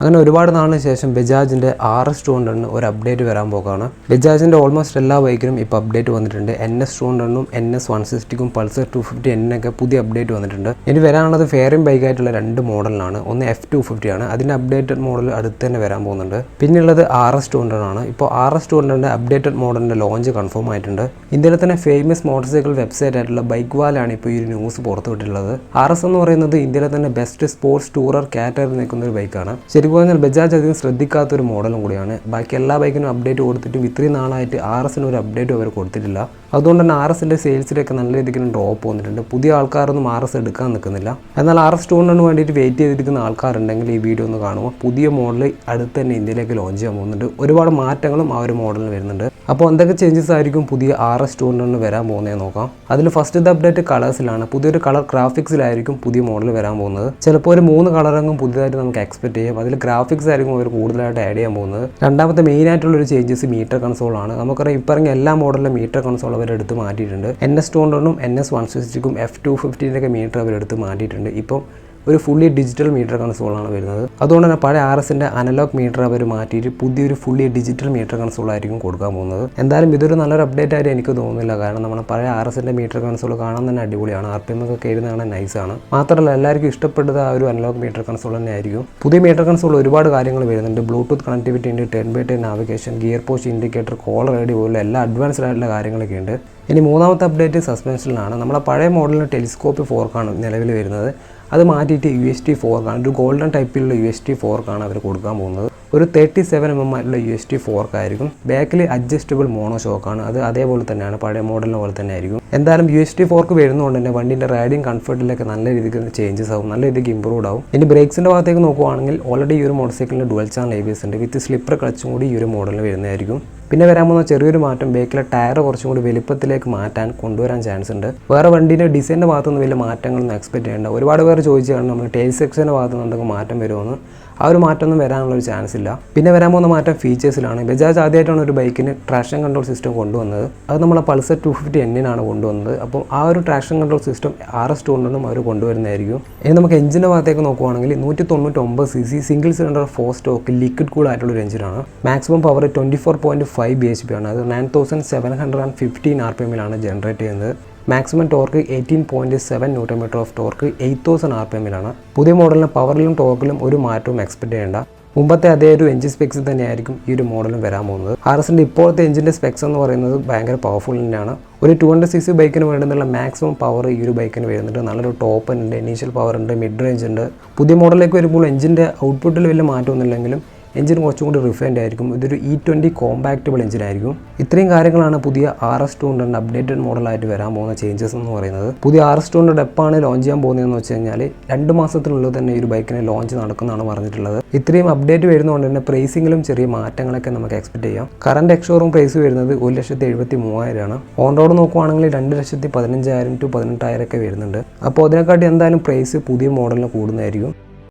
അങ്ങനെ ഒരുപാട് നാളിന് ശേഷം ബജാജിന്റെ ആർ എസ് ടു ഹൺഡ്രഡിന് ഒരു അപ്ഡേറ്റ് വരാൻ പോകുകയാണ് ബജാജിന്റെ ഓൾമോസ്റ്റ് എല്ലാ ബൈക്കിനും ഇപ്പോൾ അപ്ഡേറ്റ് വന്നിട്ടുണ്ട്. എൻ എസ് ടു ഹൺഡ്രഡിനും എൻ എസ് വൺ സിക്സ്റ്റിക്കും പൾസർ ടു ഫിഫ്റ്റി എന്നൊക്കെ പുതിയ അപ്ഡേറ്റ് വന്നിട്ടുണ്ട്. ഇനി വരാനുള്ളത് ഫെയറിംഗ് ബൈക്കായിട്ടുള്ള രണ്ട് മോഡലാണ് ഒന്ന് എഫ് ടു ഫിഫ്റ്റി ആണ് അതിന്റെ അപ്ഡേറ്റഡ് മോഡൽ അടുത്ത് തന്നെ വരാൻ പോകുന്നുണ്ട്. പിന്നെയുള്ളത് ആർ എസ് ടു ഹൺഡ്രഡ് ആണ് ഇപ്പോൾ ആർ എസ് ടു ഹൺഡ്രഡിന്റെ അപ്ഡേറ്റഡ് മോഡലിന്റെ ലോഞ്ച് കൺഫേം ആയിട്ടുണ്ട്. ഇന്ത്യയിലെ തന്നെ ഫേമസ് മോട്ടോർ സൈക്കിൾ വെബ്സൈറ്റ് ആയിട്ടുള്ള ബൈക്ക് വാലാണ് ഇപ്പോൾ ഈ ഒരു ന്യൂസ് പുറത്തുവിട്ടിട്ടുള്ളത്. ആർ എസ് എന്ന് പറയുന്നത് ഇന്ത്യയിലെ തന്നെ ബെസ്റ്റ് സ്പോർട്സ് ടൂറർ കാറ്റഗറി നിൽക്കുന്ന ഒരു ബൈക്കാണ് ശരിക്കും പറഞ്ഞാൽ ബജാജ് അധികം ശ്രദ്ധിക്കാത്ത ഒരു മോഡലും കൂടിയാണ്. ബാക്കി എല്ലാ ബൈക്കിനും അപ്ഡേറ്റ് കൊടുത്തിട്ടും ഇത്രയും നാളായിട്ട് ആർ എസിന് ഒരു അപ്ഡേറ്റ് അവർ കൊടുത്തിട്ടില്ല. അതുകൊണ്ട് തന്നെ ആർ എസിന്റെ സെയിൽസിലൊക്കെ നല്ല രീതിക്ക് ഡ്രോപ്പ് വന്നിട്ടുണ്ട്. പുതിയ ആൾക്കാരൊന്നും ആർ എസ് എടുക്കാൻ നിൽക്കുന്നില്ല. എന്നാൽ ആർ എസ് ടൂണിന് വേണ്ടിയിട്ട് വെയിറ്റ് ചെയ്തിരിക്കുന്ന ആൾക്കാരുണ്ടെങ്കിൽ ഈ വീഡിയോ ഒന്ന് കാണുക. പുതിയ മോഡൽ അടുത്ത് തന്നെ ഇന്ത്യയിലേക്ക് ലോഞ്ച് ചെയ്യാൻ പോകുന്നുണ്ട്. ഒരുപാട് മാറ്റങ്ങളും ആ ഒരു മോഡലിൽ വരുന്നുണ്ട്. അപ്പോൾ എന്തൊക്കെ ചേഞ്ചസ് ആയിരിക്കും പുതിയ ആർ എസ് ടൂണിന് വരാൻ പോകുന്നത് നോക്കാം. അതിൽ ഫസ്റ്റ് അപ്ഡേറ്റ് കളേഴ്സിലാണ് പുതിയൊരു കളർ ഗ്രാഫിക്സിലായിരിക്കും പുതിയ മോഡൽ വരാൻ പോകുന്നത്. ചിലപ്പോൾ ഒരു മൂന്ന് കളറെങ്കിലും പുതിയതായിട്ട് നമുക്ക് എക്സ്പെക്ട് ചെയ്യാം. അതിൽ ഗ്രാഫിക്സ് ആയിരിക്കും അവർ കൂടുതലായിട്ട് ആഡ് ചെയ്യാൻ പോകുന്നത്. രണ്ടാമത്തെ മെയിൻ ആയിട്ടുള്ള ഒരു ചേഞ്ചസ് മീറ്റർ കൺസോളാണ് നമുക്കറിയാം ഇപ്പോൾ ഇറങ്ങിയ എല്ലാ മോഡലിലും മീറ്റർ കൺസോൾ അവർ എടുത്ത് മാറ്റിയിട്ടുണ്ട്. എൻ എസ് ടു ഹൺഡ്രഡും എൻ എസ് വൺ സിക്സ്റ്റിക്കും എഫ് ടു ഫിഫ്റ്റീന്റെ ഒക്കെ മീറ്റർ അവർ എടുത്ത് മാറ്റിയിട്ടുണ്ട്. ഇപ്പം ഒരു ഫുള്ളി ഡിജിറ്റൽ മീറ്റർ കൺസോളാണ് വരുന്നത്. അതുകൊണ്ട് തന്നെ പഴയ ആർ എസിന്റെ അനലോഗ് മീറ്റർ അവർ മാറ്റിയിട്ട് പുതിയൊരു ഫുള്ളി ഡിജിറ്റൽ മീറ്റർ കൺസോൾ ആയിരിക്കും കൊടുക്കാൻ പോകുന്നത്. എന്തായാലും ഇതൊരു നല്ലൊരു അപ്ഡേറ്റ് ആയിട്ട് എനിക്ക് തോന്നുന്നില്ല. കാരണം നമ്മുടെ പഴയ ആർ എസിന്റെ മീറ്റർ കൺസോൾ കാണാൻ തന്നെ അടിപൊളിയാണ്. ആർ പി എം ഒക്കെ കയറുന്ന കാണാൻ നൈസാണ് മാത്രമല്ല എല്ലാവർക്കും ഇഷ്ടപ്പെട്ടത് ആ ഒരു അനലോഗ് മീറ്റർ കൺസോൾ തന്നെ ആയിരിക്കും. പുതിയ മീറ്റർ കൺസോൾ ഒരുപാട് കാര്യങ്ങൾ വരുന്നുണ്ട്. ബ്ലൂടൂത്ത് കണക്ടിവിറ്റി ഉണ്ട് ten by ten navigation gear post indicator caller റേഡി പോലുള്ള എല്ലാ അഡ്വാൻസ്ഡ് ആയിട്ടുള്ള കാര്യങ്ങളൊക്കെ ഉണ്ട്. ഇനി മൂന്നാമത്തെ അപ്ഡേറ്റ് സസ്പെൻഷനിലാണ് നമ്മളെ പഴയ മോഡലിന് ടെലിസ്കോപ്പ് ഫോർക്കാണ് നിലവിൽ വരുന്നത്. അത് മാറ്റിയിട്ട് യു എസ് ടി ഫോർക്കാണ് ഒരു ഗോൾഡൻ ടൈപ്പിലുള്ള യു എസ് ടി ഫോർക്കാണ് അവർ കൊടുക്കാൻ പോകുന്നത്. ഒരു തേർട്ടി സെവൻ എം എം ആയിട്ടുള്ള യു എസ് ടി ഫോർക്കായിരിക്കും ബാക്കിൽ അഡ്ജസ്റ്റബിൾ മോണോ ഷോക്കാണ് അത് അതേപോലെ തന്നെയാണ്. പഴയ മോഡലിനെ പോലെ തന്നെ ആയിരിക്കും. എന്തായാലും യു എസ് ടി ഫോർക്ക് വരുന്നതുകൊണ്ട് തന്നെ വണ്ടിന്റെ റൈഡിങ് കംഫർട്ടിലൊക്കെ നല്ല രീതിക്ക് ചേഞ്ചസ് ആവും. നല്ല രീതിക്ക് ഇമ്പ്രൂവ് ആവും. ഇനി ബ്രേക്സിന്റെ ഭാഗത്തേക്ക് നോക്കുവാണെങ്കിൽ ഓൾറെഡി ഈ ഒരു മോട്ടോർ സൈക്കിളിന് ഡുവൽ ചാനൽ എബിഎസ് ഉണ്ട്. വിത്ത് സ്ലിപ്പർ ക്ലച്ചും കൂടി ഈ ഒരു മോഡലിന് വരുന്നതായിരിക്കും. പിന്നെ വരാൻ പോകുന്ന ചെറിയൊരു മാറ്റം ബേക്കിലെ ടയർ കുറച്ചും കൂടി വലിപ്പത്തിലേക്ക് മാറ്റാൻ കൊണ്ടുവരാൻ ചാൻസ് ഉണ്ട്. വേറെ വണ്ടീന്റെ ഡിസൈന്റെ ഭാഗത്തുനിന്ന് വലിയ മാറ്റങ്ങളൊന്നും എക്സ്പെക്ട് ചെയ്യേണ്ട. ഒരുപാട് പേര് ചോദിച്ചാണ് നമ്മൾ ടെയിൽ സെക്ഷന്റെ ഭാഗത്തുനിന്ന് എന്തൊക്കെ മാറ്റം വരുമെന്ന്? ആ ഒരു മാറ്റമൊന്നും വരാനുള്ള ഒരു ചാൻസ് ഇല്ല. പിന്നെ വരാൻ പോകുന്ന മാറ്റം ഫീച്ചേഴ്സിലാണ് ബജാജ് ആദ്യമായിട്ടാണ് ഒരു ബൈക്കിന് ട്രാക്ഷൻ കൺട്രോൾ സിസ്റ്റം കൊണ്ടുവന്നത്. അത് നമ്മളെ പൾസർ ടു ഫിഫ്റ്റി എന്നിനാണ് കൊണ്ടുവന്നത്. അപ്പോൾ ആ ഒരു traction control system R S two കൊണ്ടൊന്നും അവർ കൊണ്ടുവരുന്നതായിരിക്കും. ഇനി നമുക്ക് എഞ്ചിന്റെ ഭാഗത്തേക്ക് നോക്കുവാണെങ്കിൽ നൂറ്റി തൊണ്ണൂറ്റൊമ്പത് C C single cylinder four stroke liquid cool ആയിട്ടുള്ള ഒരു എഞ്ചിനാണ് maximum power twenty four point five B H P ആണ്. അത് nine thousand seven hundred and fifteen R P എമ്മിലാണ് generate ചെയ്യുന്നത്. Maximum torque eighteen point seven newton metre of torque eight thousand R P എമ്മിലാണ് പുതിയ മോഡലിന് പവറിലും ടോർക്കിലും ഒരു മാറ്റവും expect ചെയ്യേണ്ട. മുമ്പത്തെ അതേ ഒരു എഞ്ചിൻ സ്പെക്സ് തന്നെയായിരിക്കും ഈ ഒരു മോഡലും വരാൻ പോകുന്നത്. ആർ എസിന്റെ ഇപ്പോഴത്തെ എഞ്ചിന്റെ സ്പെക്സ് എന്ന് പറയുന്നത് ഭയങ്കര പവർഫുൾ തന്നെയാണ്. ഒരു ടു ഹൺഡ്രഡ് സി സി ബൈക്കിന് വേണ്ടുന്നുള്ള മാക്സിമം പവർ ഈ ഒരു ബൈക്കിന് വരുന്നുണ്ട്. നല്ലൊരു ടോപ്പ് ഉണ്ട് ഇനീഷ്യൽ പവർ ഉണ്ട് മിഡ് റേഞ്ച് ഉണ്ട്. പുതിയ മോഡലിലേക്ക് വരുമ്പോൾ എഞ്ചിന്റെ ഔട്ട്പുട്ടിൽ വലിയ മാറ്റമൊന്നുമില്ലെങ്കിലും എഞ്ചിൻ കുറച്ചും കൂടി റിഫൈൻഡ് ആയിരിക്കും. ഇതൊരു ഇ ട്വന്റി കോമ്പാക്റ്റബിൾ എഞ്ചിൻ ആയിരിക്കും. ഇത്രയും കാര്യങ്ങളാണ് പുതിയ R S two hundred updated മോഡലായിട്ട് വരാൻ പോകുന്ന ചേഞ്ചസ് എന്ന് പറയുന്നത്. പുതിയ ആർ എസ് ടു ഹൺഡ്രഡ് എപ്പാണ് ലോഞ്ച് ചെയ്യാൻ പോകുന്നതെന്ന് വെച്ച് കഴിഞ്ഞാൽ രണ്ട് മാസത്തിനുള്ളിൽ തന്നെ ഈ ഒരു ബൈക്കിന് ലോഞ്ച് നടക്കുന്നതാണ് പറഞ്ഞിട്ടുള്ളത്. ഇത്രയും അപ്ഡേറ്റ് വരുന്നതുകൊണ്ട് തന്നെ പ്രൈസിങ്ങിലും ചെറിയ മാറ്റങ്ങളൊക്കെ നമുക്ക് എക്സ്പെക്ട് ചെയ്യാം. കറണ്ട് എക്സോറും പ്രൈസ് വരുന്നത് ഒരു ലക്ഷത്തി എഴുപത്തി മൂവായിരമാണ് ഓൺ റോഡ് നോക്കുവാണെങ്കിൽ രണ്ട് ലക്ഷത്തി പതിനഞ്ചായിരം ടു പതിനെട്ടായിരം ഒക്കെ വരുന്നുണ്ട്. അപ്പോൾ അതിനെക്കാട്ടി എന്തായാലും പ്രൈസ് പുതിയ മോഡലിന് കൂടുന്നതായിരിക്കും.